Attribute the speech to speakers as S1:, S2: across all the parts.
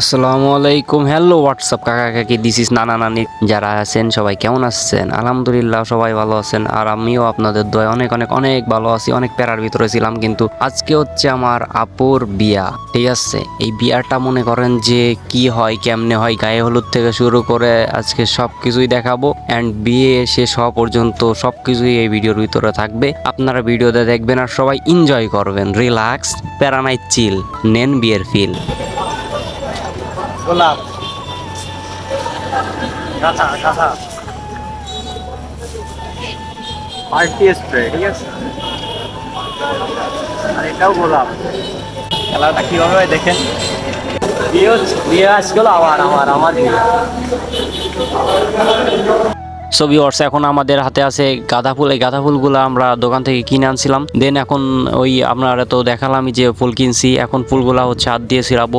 S1: আসসালামু আলাইকুম। Hello WhatsApp কাকা কাকি? দিস ইস নানা নানি। যারা আছেন, সবাই কেমন আছেন? আলহামদুলিল্লাহ, সবাই ভালো আছেন। আর আমিও আপনাদের দয় অনেক অনেক অনেক ভালো আছি। অনেক প্যারার ভিতরে ছিলাম, কিন্তু আজকে হচ্ছে আমার আপুর বিয়া, ঠিক আছে? এই বিয়াটা মনে করেন যে কি হয়, কেমনে হয়, গায়ে হলুদ থেকে শুরু করে আজকে সব কিছুই দেখাবো। অ্যান্ড বিয়ে শেষ হওয়া পর্যন্ত সব কিছুই এই ভিডিওর ভিতরে থাকবে। আপনারা ভিডিওতে দেখবেন আর সবাই এনজয় করবেন। রিল্যাক্স প্যারানাই চিল, নেন বিয়ের ফিল
S2: গোলাপ। কাঁচা কাঁচা পার্টি স্প্রে, ঠিক আছে? আর এটাও গোলাপ। খেলাটা কীভাবে হয় দেখেন? বিয়ে বিয়ে আসছিল আবার আমার আমার বিয়ে
S1: সো ভিউয়ার্স এখন আমাদের হাতে আছে গাঁদা ফুল। এই গাঁদা ফুলগুলো আমরা দোকান থেকে কিনে আনছিলাম। দেন এখন ওই আপনারা তো দেখালামই যে ফুল কিনছি। এখন ফুলগুলা হচ্ছে হাত দিয়ে ছিড়াবো।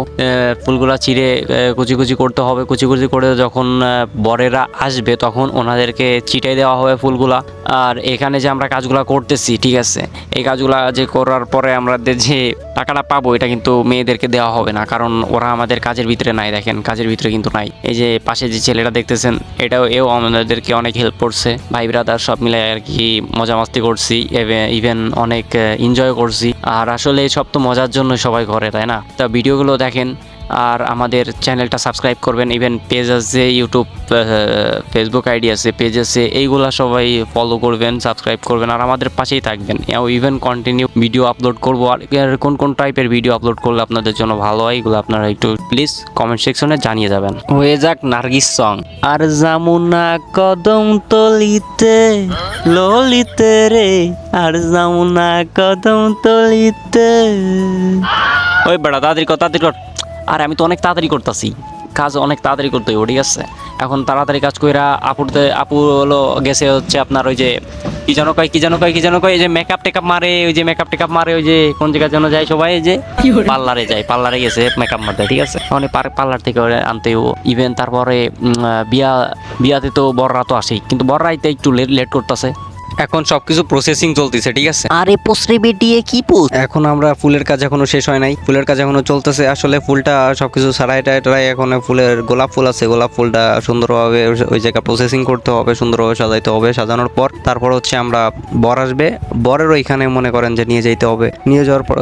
S1: ফুলগুলা চিড়ে কুচি কুচি করতে হবে। কুচি কুচি করে যখন বরেরা আসবে তখন ওনাদেরকে চিটাই দেওয়া হবে ফুলগুলা। আর এখানে যে আমরা কাজগুলা করতেছি, ঠিক আছে? এই কাজগুলা যে করার পরে আমাদের যে টাকাটা পাবো, এটা কিন্তু মেয়েদেরকে দেওয়া হবে না। কারণ ওরা আমাদের কাজের ভিতরে নাই, দেখেন। কাজের ভিতরে কিন্তু নাই। এই যে পাশে যে ছেলেটা দেখতেছেন, এটাও, এও আমাদেরকে অনেক হেল্প করছে। ভাই ব্রাদার সব মিলে আর কি মজা মাস্তি করছি ইভেন অনেক এনজয় করছি। আর আসলে সব তো মজার জন্য সবাই করে তাই না? তা ভিডিওগুলো দেখেন আর আমাদের চ্যানেলটা সাবস্ক্রাইব করবেন ইভেন পেজ আছে ইউটিউব ফেসবুক আইডি আছে পেজ আছে, এইগুলা সবাই ফলো করবেন সাবস্ক্রাইব করবেন, আর আমাদের পাশেই থাকবেন। ইভেন কন্টিনিউ ভিডিও আপলোড করব। আর কোন কোন টাইপের ভিডিও আপলোড করলে আপনাদের জন্য ভালো হয়, এগুলো আপনারা একটু প্লিজ কমেন্ট সেকশনে জানিয়ে যাবেন। হয়ে যাক নার্গিস সং আর জামুনা কদম তলিতে, ললিতে রে। আর জামুনা কদম তলিতে। ওই বেড়া তাড়াতাড়ি কথা কর। আর আমি তো অনেক তাড়াতাড়ি করতেছি। কাজ অনেক তাড়াতাড়ি করতে হবে ঠিক আছে? এখন তাড়াতাড়ি কাজ কইরা আপুরতে আপু হলো গেছে হচ্ছে আপনার ওই যে কি যেন কয় কি যেন কয় কি যেন কয় এই যে মেকআপ টেকআপ মারে ওই যে মেকআপ টেকআপ মারে ওই যে কোন জায়গার জন্য যায় সবাই এই যে পার্লারে যায় পার্লারে গেছে মেকআপ মারতে ঠিক আছে? মানে পার্লার থেকে আনতে ইভেন তারপরে বিয়া বিয়াতে তো বড়রা তো আসেই কিন্তু বড়রা আইতে একটু লেট লেট করতেছে। এখন সবকিছু প্রসেসিং চলতেছে ঠিক আছে?
S3: আরে পোস্টে বেটিয়ে কি পোস্ট
S1: এখন আমরা ফুলের কাজ এখনও শেষ হয় নাই। ফুলের কাজ এখনও চলতেছে। আসলে ফুলটা সবকিছু সারাই টাই টাই এখন ফুলের গোলাপ ফুল আছে। গোলাপ ফুলটা সুন্দরভাবে ওই- জায়গায় প্রসেসিং করতে হবে সুন্দরভাবে সাজাইতে হবে। সাজানোর পর তারপর হচ্ছে আমরা বর আসবে। বরের ওইখানে মনে করেন যে নিয়ে যেতে হবে। নিয়ে যাওয়ার পর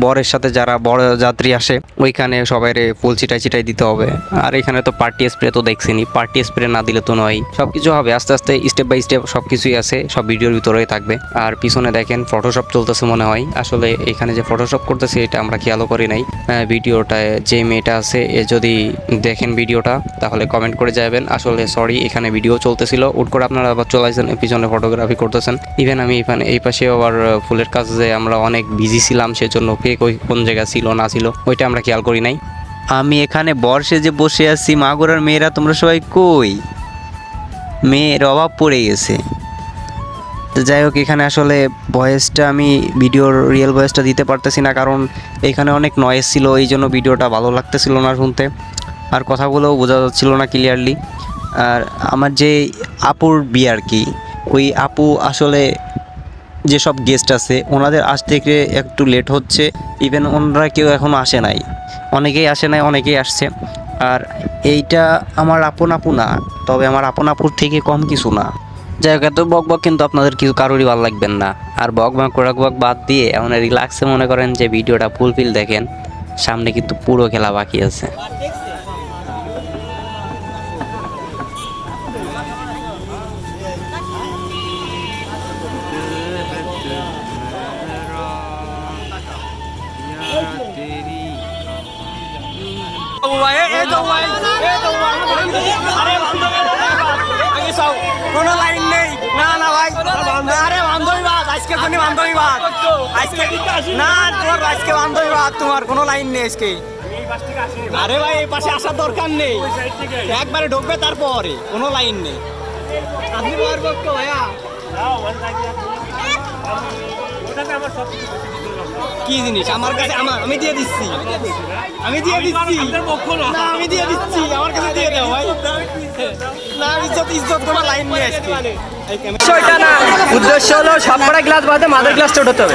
S1: বরের সাথে যারা বড় যাত্রী আসে ওইখানে সবাই ফুল ছিটাই ছিটাই দিতে হবে। আর এখানে তো পার্টি স্প্রে তো দেখছিনি পার্টি স্প্রে না দিলে তো নয়। সবকিছু হবে। আস্তে আস্তে স্টেপ বাই স্টেপ সবকিছুই আছে। সব ভিডিওর ভিতরেই থাকবে। আর পিছনে দেখেন ফটোশপ চলতেছে মনে হয়। আসলে এখানে যে ফটোশপ করতেছে, এটা আমরা খেয়ালও করি নাই। ভিডিওটায় যে মেয়েটা আছে, এ যদি দেখেন ভিডিওটা, তাহলে কমেন্ট করে যাবেন। আসলে সরি এখানে ভিডিও চলতেছিল। উট করে আপনারা আবার চলে আসেন পিছনে ফটোগ্রাফি করতেছেন। ইভেন আমি এখানে, এই পাশে আবার ফুলের কাজে আমরা অনেক বিজি ছিলাম, সেজন্য কে কই, কোন জায়গা ছিল, না ছিল, ওইটা আমরা খেয়াল করি নাই। আমি এখানে বর্ষে যে বসে আছি। মাগুরার মেয়েরা তোমরা সবাই কই? মেয়ের অভাব পড়ে গেছে। তো যাই হোক, এখানে আসলে ভয়েসটা আমি ভিডিওর রিয়েল ভয়েসটা দিতে পারতেছি না, কারণ এখানে অনেক নয়েজ ছিল, এই জন্য ভিডিওটা ভালো লাগতেছিল না শুনতে। আর কথাগুলোও বোঝা যাচ্ছিল না ক্লিয়ারলি আর আমার যে আপুর বিয়ে আর কি, ওই আপু আসলে যেসব গেস্ট আছে, ওনাদের আসতে থেকে একটু লেট হচ্ছে ইভেন ওনারা কেউ এখনও আসে নাই। অনেকেই আসে নাই, অনেকেই আসছে। আর এইটা আমার আপন আপু না, তবে আমার আপন আপুর থেকে কম কিছু না। যাই হোক, এত বক বক কিন্তু আপনাদের কিছু কারোরই ভালো লাগবেন না। আর বক বক কোরাক বক বাদ দিয়ে এমন রিল্যাক্সে মনে করেন যে ভিডিওটা ফুলফিল দেখেন, সামনে কিন্তু পুরো খেলা বাকি আছে।
S2: কোনো লাইন আজকে কোনো বান্ধবীবাদ আজকে না তোমার আজকে বান্ধবীবাদ তোমার কোনো লাইন নেই আজকে। আরে ভাই, এই পাশে আসার দরকার নেই। একবারে ঢুকবে তারপরে, কোনো লাইন নেই। আপনি পারব ভাইয়া। কি জিনিস? আমার কাছে আমার আমি দিয়ে দিচ্ছি। আমি দিয়ে দিচ্ছি না? আমি দিয়ে দিচ্ছি। আমার কাছে দিয়ে দাও ভাই। না ইজ্জত ইজ্জত তোমার লাইন নিয়ে আজকে
S4: বিষয়টা না। উদ্দেশ্য হলো সবকটা গ্লাস বাদে মাদার
S5: গ্লাস গ্লাসটা
S3: হতে হবে।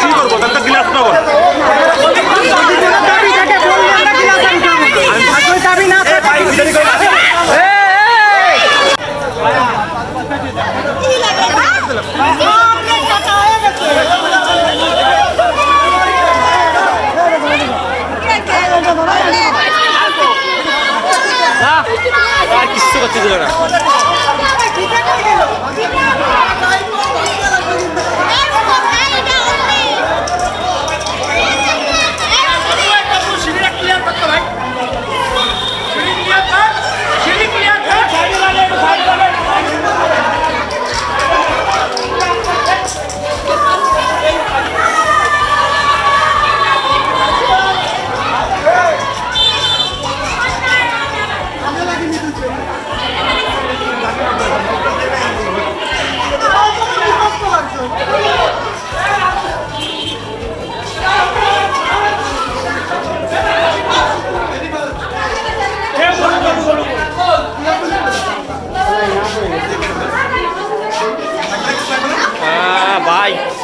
S5: কি করব তাহলে গ্লাস পাবো না
S3: দাবি থাকে বললে আমরা গ্লাস আনতে হবে আসলে দাবি না থাকে
S4: কিচ্ছু করতে দিল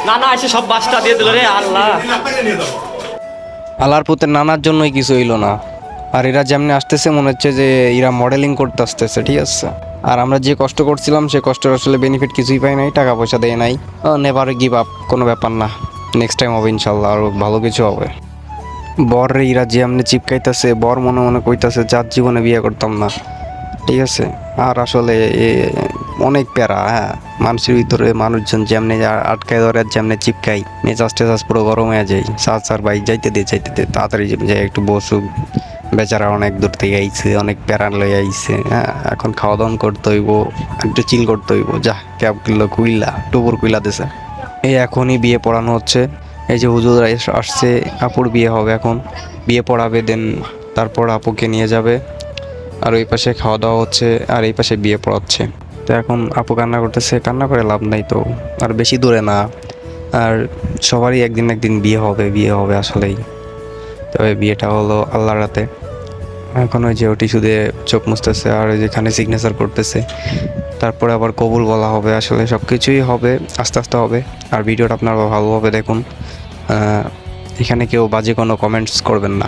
S4: না এসে সব বাসটা দিয়ে দিল রে আল্লাহ।
S1: পুতের নানার জন্যই কিছু হইল না। আর এরা যেমনি আসতেছে, মনে হচ্ছে যে এরা মডেলিং করতে আসতেছে, ঠিক আছে? আর আমরা যে কষ্ট করছিলাম, সে কষ্টের আসলে বেনিফিট কিছুই পাই নাই টাকা পয়সা দেয় নাই। নেভার গিভ আপ কোনো ব্যাপার না। নেক্সট টাইম হবে ইনশাল্লাহ আরও ভালো কিছু হবে। বর রে ইরা যে এমনি চিপকাইতেছে, বর মনে মনে কইতাছে, যার জীবনে বিয়ে করতাম না। ঠিক আছে? আর আসলে অনেক প্যারা হ্যাঁ। মানুষের ভিতরে মানুষজন যেমনি আটকায় ধরে যেমনি চিপকাই মেজাজ টেজাজ পুরো গরম হয়ে যায়। সার সার ভাই যাইতে দে যাইতে দে, তাড়াতাড়ি যাই একটু বসুক। বেচারা অনেক দূর থেকে আইছে, অনেক প্যারা লই আইছে হ্যাঁ। এখন খাওয়া দাওয়া করতে হইব, একটু চিল করতে হইব। যা, ক্যাব কিনলো কুইলা টুপুর কুইলা দিছে। এই এখনই বিয়ে পড়ানো হচ্ছে। এই যে হুজুর আসছে, আপুর বিয়ে হবে এখন। বিয়ে পড়াবে, দেন তারপর আপুকে নিয়ে যাবে। আর ওই পাশে খাওয়া দাওয়া হচ্ছে, আর এই পাশে বিয়ে পড়াচ্ছে। তো এখন আপু কান্না করতেছে, কান্না করে লাভ নাই তো, আর বেশি দূরে না। আর সবারই একদিন একদিন বিয়ে হবে বিয়ে হবে আসলেই। তবে বিয়েটা হলো আল্লাহর রাতে এখন ওই যে ওটি শুধু চোখ মুছতেছে আর যেখানে সিগনেচার করতেছে। তারপরে আবার কবুল বলা হবে আসলে সব কিছুই হবে, আস্তে আস্তে হবে। আর ভিডিওটা আপনারা ভালোভাবে দেখুন। এখানে কেউ বাজে কোনো কমেন্টস করবেন না।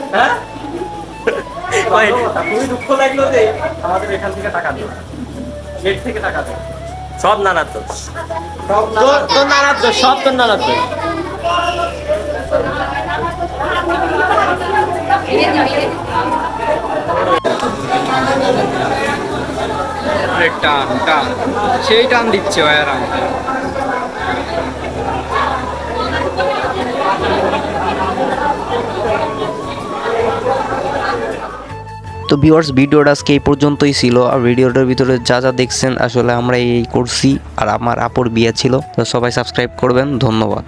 S4: হ্যাঁ? খুবই দুঃখ লাগল যে আমাদের এখান থেকে টাকা দিও। গেট থেকে টাকা দিও। সব নানার দোষ। তোর- তোর নানার দোষ সব তোর নানার দোষ।
S6: টান টান। সেই টান দিচ্ছে ভাইয়ারা
S7: তো ভিউয়ার্স ভিডিওটা আজকে এই পর্যন্তই ছিল। আর ভিডিওটার ভিতরে যা যা দেখছেন, আসলে আমরা এই করছি। আর আমার আপুর বিয়ে ছিল। তো সবাই সাবস্ক্রাইব করবেন। ধন্যবাদ।